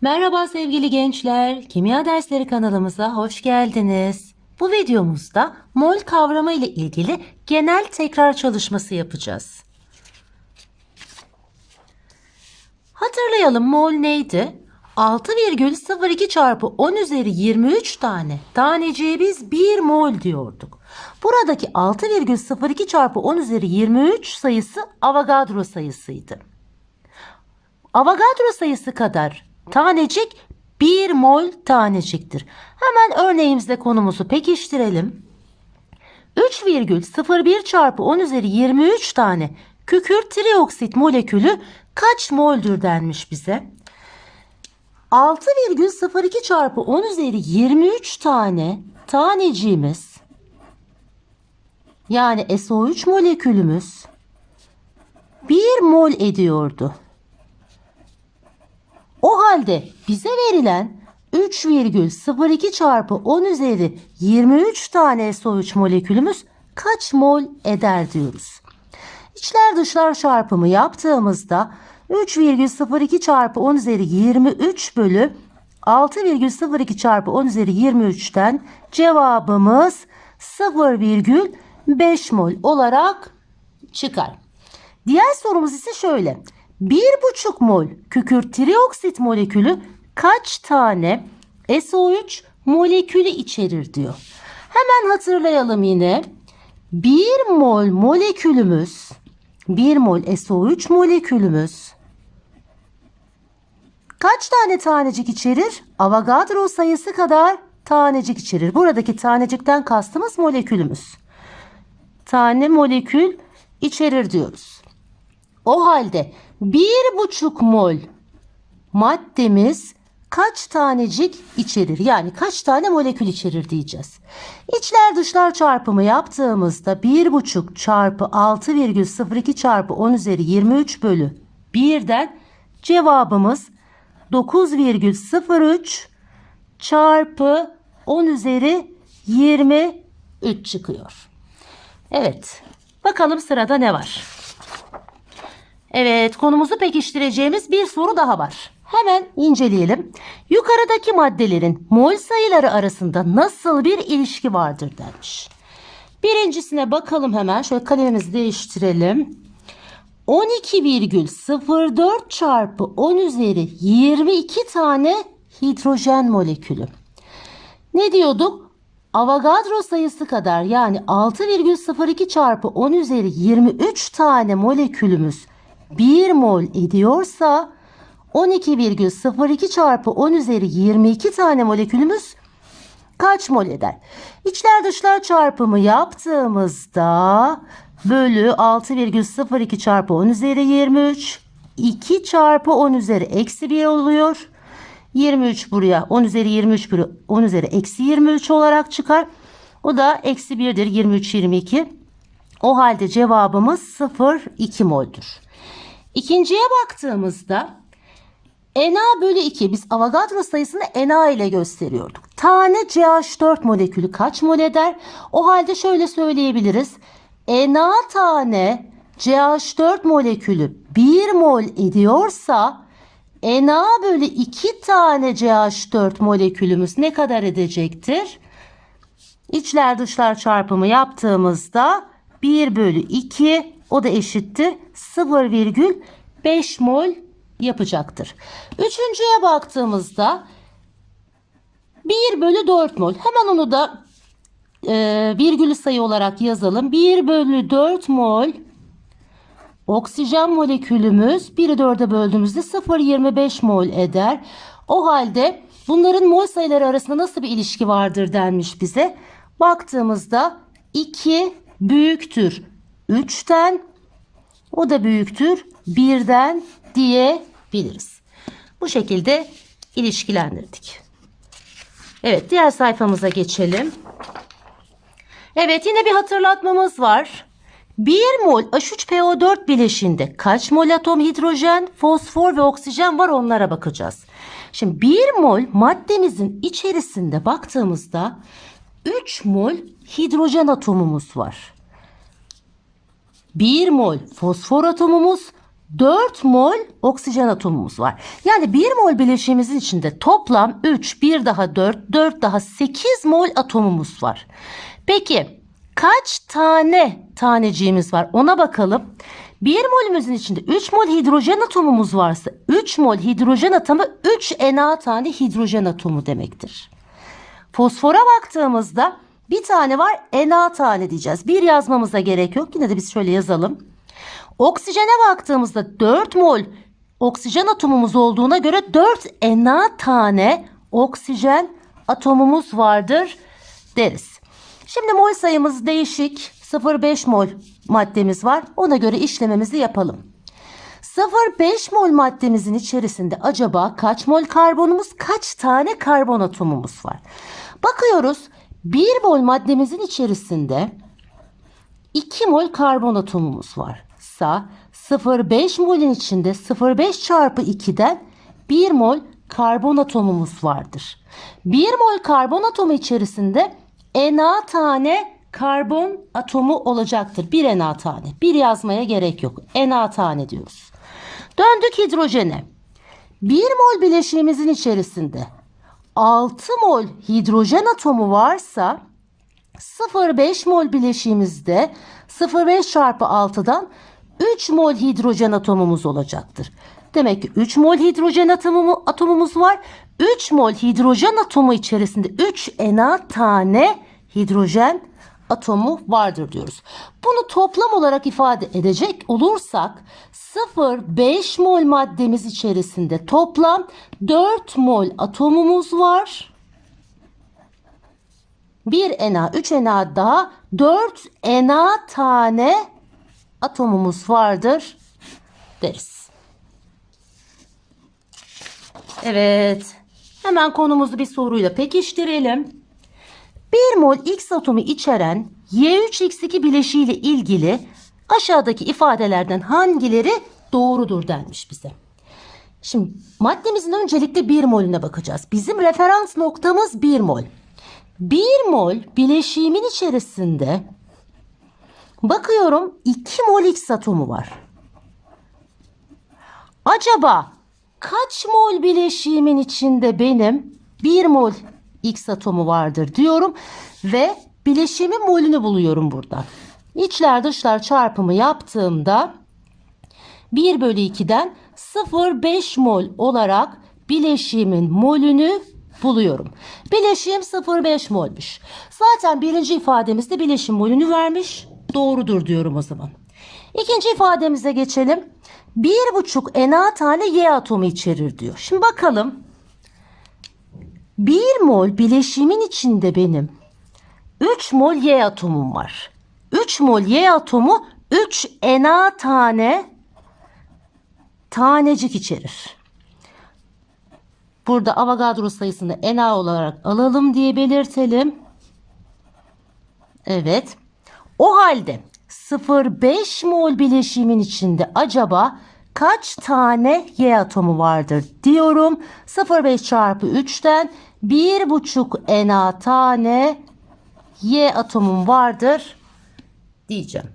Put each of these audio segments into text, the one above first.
Merhaba sevgili gençler, Kimya Dersleri kanalımıza hoş geldiniz. Bu videomuzda mol kavramı ile ilgili genel tekrar çalışması yapacağız. Hatırlayalım mol neydi? 6,02 çarpı 10 üzeri 23 tane taneciğe biz 1 mol diyorduk. Buradaki 6,02 çarpı 10 üzeri 23 sayısı Avogadro sayısıydı. Avogadro sayısı kadar tanecik 1 mol taneciktir. Hemen örneğimizde konumuzu pekiştirelim. 3,01 çarpı 10 üzeri 23 tane kükürt trioksit molekülü kaç moldür denmiş bize. 6,02 çarpı 10 üzeri 23 tane taneciğimiz yani SO3 molekülümüz 1 mol ediyordu. Halde bize verilen 3,02 çarpı 10 üzeri 23 tane SO3 molekülümüz kaç mol eder diyoruz. İçler dışlar çarpımı yaptığımızda 3,02 çarpı 10 üzeri 23 bölü 6,02 çarpı 10 üzeri 23'ten cevabımız 0,5 mol olarak çıkar. Diğer sorumuz ise şöyle. 1,5 mol kükürt trioksit molekülü kaç tane SO3 molekülü içerir diyor. Hemen hatırlayalım yine. 1 mol molekülümüz 1 mol SO3 molekülümüz kaç tane tanecik içerir? Avogadro sayısı kadar tanecik içerir. Buradaki tanecikten kastımız molekülümüz. Tane molekül içerir diyoruz. O halde bir buçuk mol maddemiz kaç tanecik içerir? Yani kaç tane molekül içerir diyeceğiz. İçler dışlar çarpımı yaptığımızda bir buçuk çarpı 6,02 çarpı 10 üzeri 23 bölü 1'den cevabımız 9,03 çarpı 10 üzeri 23 çıkıyor. Evet. Bakalım sırada ne var? Evet, konumuzu pekiştireceğimiz bir soru daha var. Hemen inceleyelim. Yukarıdaki maddelerin mol sayıları arasında nasıl bir ilişki vardır denmiş. Birincisine bakalım hemen. Şöyle kalemimizi değiştirelim. 12,04 çarpı 10 üzeri 22 tane hidrojen molekülü. Ne diyorduk? Avogadro sayısı kadar yani 6,02 çarpı 10 üzeri 23 tane molekülümüz 1 mol ediyorsa 12,02 çarpı 10 üzeri 22 tane molekülümüz kaç mol eder? İçler dışlar çarpımı yaptığımızda bölü 6,02 çarpı 10 üzeri 23 2 çarpı 10 üzeri eksi 1 oluyor. 23 buraya 10 üzeri 23 buraya 10 üzeri eksi 23 olarak çıkar. O da eksi 1'dir 23 22. O halde cevabımız 0,2 mol'dur. İkinciye baktığımızda Na bölü 2 biz Avogadro sayısını Na ile gösteriyorduk. Tane CH4 molekülü kaç mol eder? O halde şöyle söyleyebiliriz. Na tane CH4 molekülü 1 mol ediyorsa Na bölü 2 tane CH4 molekülümüz ne kadar edecektir? İçler dışlar çarpımı yaptığımızda 1 bölü 2 o da eşittir 0,5 mol yapacaktır. Üçüncüye baktığımızda 1 bölü 4 mol. Hemen onu da e, virgülü sayı olarak yazalım. 1 bölü 4 mol oksijen molekülümüz 1'i 4'e böldüğümüzde 0,25 mol eder. O halde bunların mol sayıları arasında nasıl bir ilişki vardır denmiş bize. Baktığımızda 2 büyüktür 3'ten o da büyüktür 1'den diyebiliriz. Bu şekilde ilişkilendirdik. Evet diğer sayfamıza geçelim. Evet yine bir hatırlatmamız var. 1 mol H3PO4 bileşinde kaç mol atom hidrojen, fosfor ve oksijen var onlara bakacağız. Şimdi 1 mol maddemizin içerisinde baktığımızda 3 mol hidrojen atomumuz var. 1 mol fosfor atomumuz, 4 mol oksijen atomumuz var. Yani 1 mol bileşiğimizin içinde toplam 3, 1 daha 4, 4 daha 8 mol atomumuz var. Peki kaç tane taneciğimiz var ona bakalım. 1 molümüzün içinde 3 mol hidrojen atomumuz varsa 3 mol hidrojen atomu 3 Na tane hidrojen atomu demektir. Fosfora baktığımızda bir tane var Na tane diyeceğiz. Bir yazmamıza gerek yok. Yine de biz şöyle yazalım. Oksijene baktığımızda 4 mol oksijen atomumuz olduğuna göre 4 Na tane oksijen atomumuz vardır deriz. Şimdi mol sayımız değişik. 0,5 mol maddemiz var. Ona göre işlememizi yapalım. 0,5 mol maddemizin içerisinde acaba kaç mol karbonumuz, kaç tane karbon atomumuz var? Bakıyoruz. 1 mol maddemizin içerisinde 2 mol karbon atomumuz var. Sa 0,5 molin içinde 0,5 çarpı 2'den 1 mol karbon atomumuz vardır. 1 mol karbon atomu içerisinde Na tane karbon atomu olacaktır. 1 Na tane. Bir yazmaya gerek yok. Na tane diyoruz. Döndük hidrojene. 1 mol bileşiğimizin içerisinde 6 mol hidrojen atomu varsa 0,5 mol bileşiğimizde 0,5 çarpı 6'dan 3 mol hidrojen atomumuz olacaktır. Demek ki 3 mol hidrojen atomu, atomumuz var. 3 mol hidrojen atomu içerisinde 3 Na tane hidrojen atomu vardır diyoruz. Bunu toplam olarak ifade edecek olursak 0,5 mol maddemiz içerisinde toplam 4 mol atomumuz var. 1 Na, 3 Na daha 4 Na tane atomumuz vardır deriz. Evet. Hemen konumuzu bir soruyla pekiştirelim. 1 mol X atomu içeren Y3X2 bileşiğiyle ilgili aşağıdaki ifadelerden hangileri doğrudur denmiş bize. Şimdi maddemizin öncelikle 1 molüne bakacağız. Bizim referans noktamız 1 mol. 1 mol bileşiğimin içerisinde bakıyorum 2 mol X atomu var. Acaba kaç mol bileşiğimin içinde benim 1 mol X atomu vardır diyorum ve bileşiğimin molünü buluyorum buradan. İçler dışlar çarpımı yaptığımda 1 bölü 2'den 0,5 mol olarak bileşiğimin molünü buluyorum. Bileşiğim 0,5 molmuş. Zaten birinci ifademizde bileşim molünü vermiş. Doğrudur diyorum o zaman. İkinci ifademize geçelim. 1,5 Na tane Y atomu içerir diyor. Şimdi bakalım. 1 mol bileşiğimin içinde benim 3 mol Y atomum var. 3 mol Y atomu 3 Na tane tanecik içerir. Burada Avogadro sayısını Na olarak alalım diye belirtelim. Evet. O halde 0,5 mol bileşiğimin içinde acaba kaç tane Y atomu vardır diyorum. 0,5 çarpı 3'ten 1,5 Na tane Y atomum vardır diyeceğim.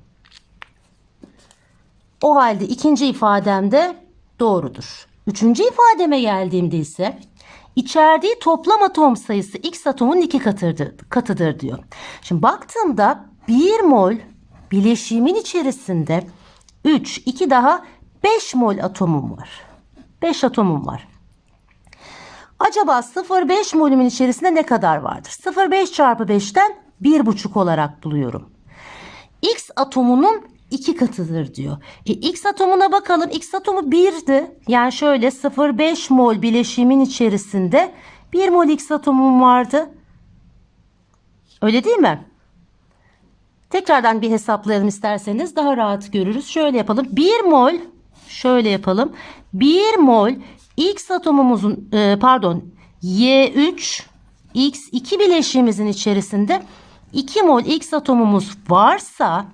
O halde ikinci ifadem de doğrudur. Üçüncü ifademe geldiğimde ise içerdiği toplam atom sayısı X atomun iki katıdır, katıdır diyor. Şimdi baktığımda 1 mol bileşiğimin içerisinde 3, 2 daha 5 mol atomum var. 5 atomum var. Acaba 0,5 molümün içerisinde ne kadar vardır? 0,5 çarpı 5'ten 1,5 olarak buluyorum. X atomunun iki katıdır diyor. E, X atomuna bakalım. X atomu 1'di. Yani şöyle 0,5 mol bileşiğimin içerisinde 1 mol X atomum vardı. Öyle değil mi? Tekrardan bir hesaplayalım isterseniz daha rahat görürüz. Şöyle yapalım. 1 mol şöyle yapalım. 1 mol X atomumuzun e, pardon Y3 X2 bileşiğimizin içerisinde 2 mol X atomumuz varsa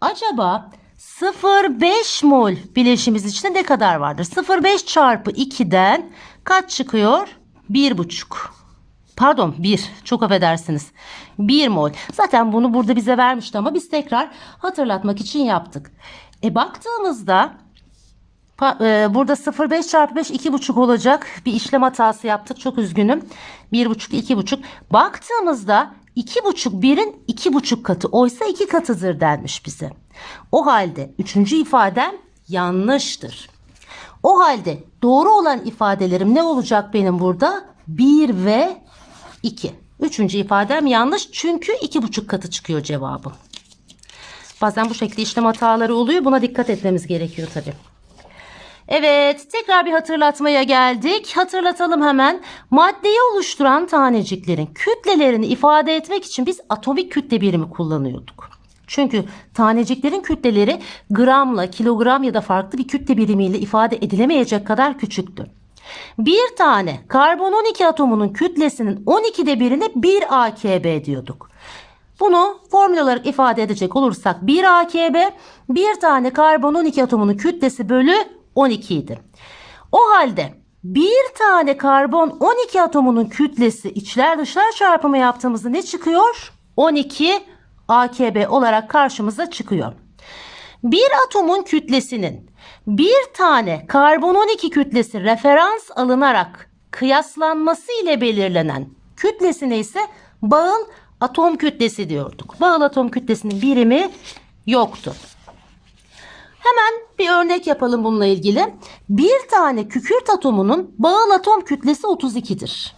acaba 0,5 mol bileşiğimiz içinde ne kadar vardır? 0,5 çarpı 2'den kaç çıkıyor? 1,5. Pardon 1 çok affedersiniz. 1 mol. Zaten bunu burada bize vermişti ama biz tekrar hatırlatmak için yaptık. E baktığımızda burada 0,5 çarpı 5 2,5 olacak. Bir işlem hatası yaptık. Çok üzgünüm. 1,5 2,5. Baktığımızda 2,5 birin 2,5 katı. Oysa 2 katıdır denmiş bize. O halde 3. ifadem yanlıştır. O halde doğru olan ifadelerim ne olacak benim burada? 1 ve 2. Üçüncü ifadem yanlış çünkü 2,5 katı çıkıyor cevabım. Bazen bu şekilde işlem hataları oluyor. Buna dikkat etmemiz gerekiyor tabii. Evet, tekrar bir hatırlatmaya geldik. Hatırlatalım hemen. Maddeyi oluşturan taneciklerin kütlelerini ifade etmek için biz atomik kütle birimi kullanıyorduk. Çünkü taneciklerin kütleleri gramla, kilogram ya da farklı bir kütle birimiyle ifade edilemeyecek kadar küçüktü. Bir tane karbon 12 atomunun kütlesinin 12'de birine 1 AKB diyorduk. Bunu formül olarak ifade edecek olursak 1 AKB bir tane karbon 12 atomunun kütlesi bölü 12 idi. O halde bir tane karbon 12 atomunun kütlesi içler dışlar çarpımı yaptığımızda ne çıkıyor? 12 AKB olarak karşımıza çıkıyor. Bir atomun kütlesinin bir tane karbon 12 kütlesi referans alınarak kıyaslanması ile belirlenen kütlesine ise bağıl atom kütlesi diyorduk. Bağıl atom kütlesinin birimi yoktu. Hemen bir örnek yapalım bununla ilgili. Bir tane kükürt atomunun bağıl atom kütlesi 32'dir.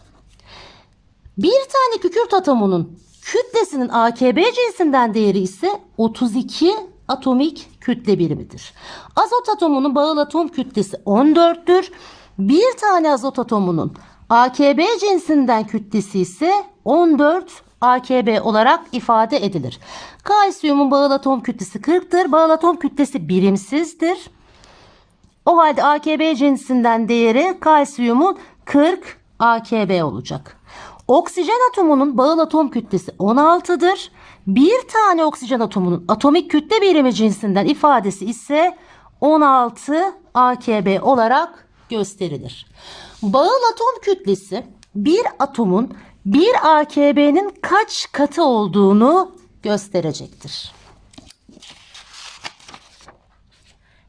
Bir tane kükürt atomunun kütlesinin AKB cinsinden değeri ise 32 atomik kütle birimidir. Azot atomunun bağıl atom kütlesi 14'tür. Bir tane azot atomunun AKB cinsinden kütlesi ise 14 AKB olarak ifade edilir. Kalsiyumun bağıl atom kütlesi 40'tır. Bağıl atom kütlesi birimsizdir. O halde AKB cinsinden değeri kalsiyumun 40 AKB olacak. Oksijen atomunun bağıl atom kütlesi 16'dır. Bir tane oksijen atomunun atomik kütle birimi cinsinden ifadesi ise 16 AKB olarak gösterilir. Bağıl atom kütlesi bir atomun bir AKB'nin kaç katı olduğunu gösterecektir.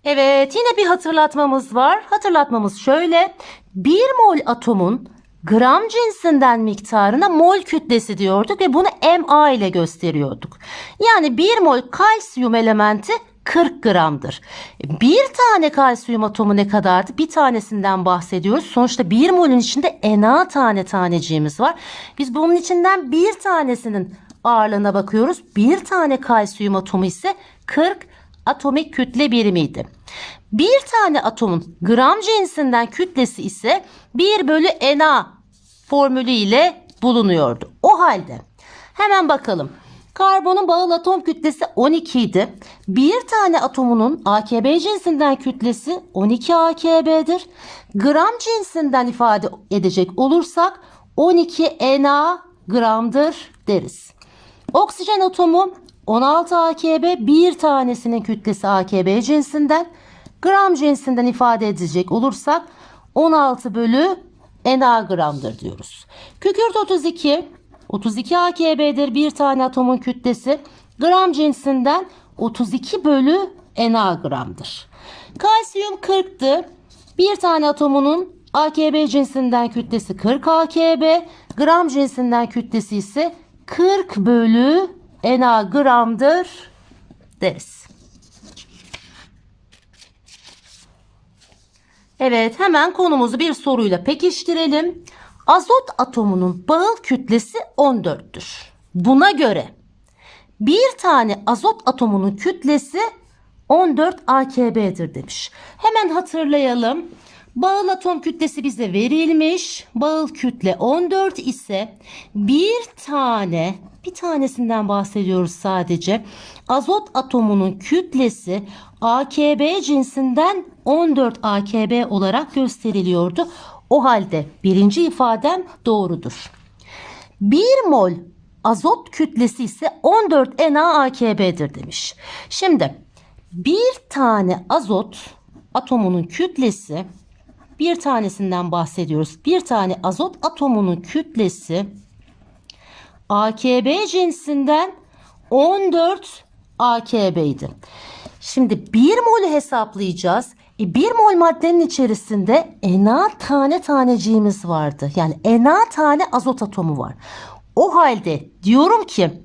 Evet yine bir hatırlatmamız var. Hatırlatmamız şöyle. 1 mol atomun gram cinsinden miktarına mol kütlesi diyorduk ve bunu MA ile gösteriyorduk. Yani 1 mol kalsiyum elementi 40 gramdır. Bir tane kalsiyum atomu ne kadardı? Bir tanesinden bahsediyoruz. Sonuçta 1 molün içinde Na tane taneciğimiz var. Biz bunun içinden bir tanesinin ağırlığına bakıyoruz. Bir tane kalsiyum atomu ise 40 atomik kütle birimiydi. Bir tane atomun gram cinsinden kütlesi ise 1 bölü Na formülü ile bulunuyordu. O halde hemen bakalım. Karbonun bağıl atom kütlesi 12 idi. Bir tane atomunun AKB cinsinden kütlesi 12 AKB'dir. Gram cinsinden ifade edecek olursak 12 Na gramdır deriz. Oksijen atomu 16 AKB bir tanesinin kütlesi AKB cinsinden. Gram cinsinden ifade edecek olursak 16 bölü Na gramdır diyoruz. Kükürt 32 32 AKB'dir bir tane atomun kütlesi. Gram cinsinden 32 bölü Na gramdır. Kalsiyum 40'tı. Bir tane atomunun AKB cinsinden kütlesi 40 AKB. Gram cinsinden kütlesi ise 40 bölü Na gramdır deriz. Evet hemen konumuzu bir soruyla pekiştirelim. Azot atomunun bağıl kütlesi 14'tür. Buna göre bir tane azot atomunun kütlesi 14 AKB'dir demiş. Hemen hatırlayalım. Bağıl atom kütlesi bize verilmiş. Bağıl kütle 14 ise bir tane bir tanesinden bahsediyoruz sadece. Azot atomunun kütlesi AKB cinsinden 14 AKB olarak gösteriliyordu. O halde birinci ifadem doğrudur. 1 mol azot kütlesi ise 14 NaAKB'dir demiş. Şimdi bir tane azot atomunun kütlesi bir tanesinden bahsediyoruz. Bir tane azot atomunun kütlesi AKB cinsinden 14 AKB'ydi. Şimdi 1 molü hesaplayacağız. E 1 mol maddenin içerisinde Na tane taneciğimiz vardı. Yani Na tane azot atomu var. O halde diyorum ki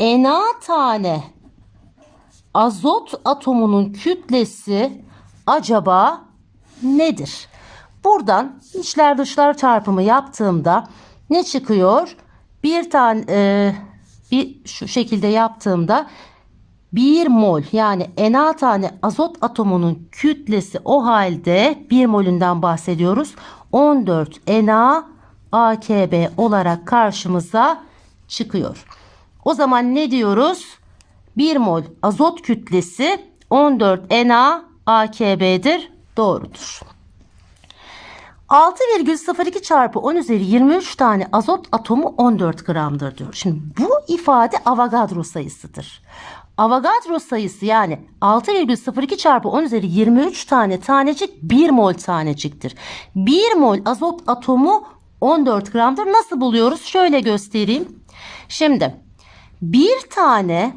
Na tane azot atomunun kütlesi acaba nedir? Buradan içler dışlar çarpımı yaptığımda ne çıkıyor? Bir tane e, bir şu şekilde yaptığımda 1 mol yani Na tane azot atomunun kütlesi o halde 1 molünden bahsediyoruz. 14 Na AKB olarak karşımıza çıkıyor. O zaman ne diyoruz? 1 mol azot kütlesi 14 Na AKB'dir. Doğrudur. 6,02 çarpı 10 üzeri 23 tane azot atomu 14 gramdır diyor. Şimdi bu ifade Avogadro sayısıdır. Avogadro sayısı yani 6,02 çarpı 10 üzeri 23 tane tanecik 1 mol taneciktir. 1 mol azot atomu 14 gramdır. Nasıl buluyoruz? Şöyle göstereyim. Şimdi bir tane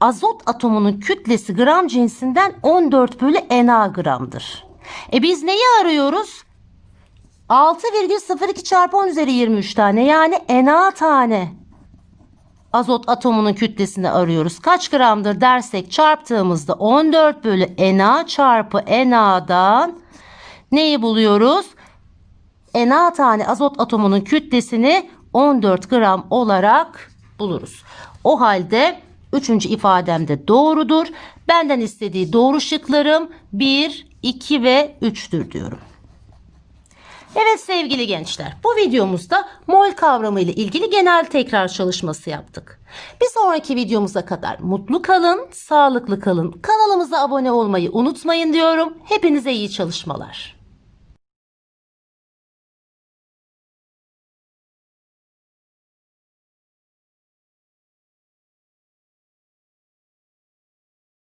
azot atomunun kütlesi gram cinsinden 14 bölü Na gramdır. E biz neyi arıyoruz? 6,02 çarpı 10 üzeri 23 tane yani Na tane azot atomunun kütlesini arıyoruz. Kaç gramdır dersek çarptığımızda 14 bölü Na çarpı Na'dan neyi buluyoruz? Na tane azot atomunun kütlesini 14 gram olarak buluruz. O halde üçüncü ifademde doğrudur. Benden istediği doğru şıklarım 1, 2 ve 3'tür diyorum. Evet sevgili gençler, bu videomuzda mol kavramı ile ilgili genel tekrar çalışması yaptık. Bir sonraki videomuza kadar mutlu kalın, sağlıklı kalın. Kanalımıza abone olmayı unutmayın diyorum. Hepinize iyi çalışmalar.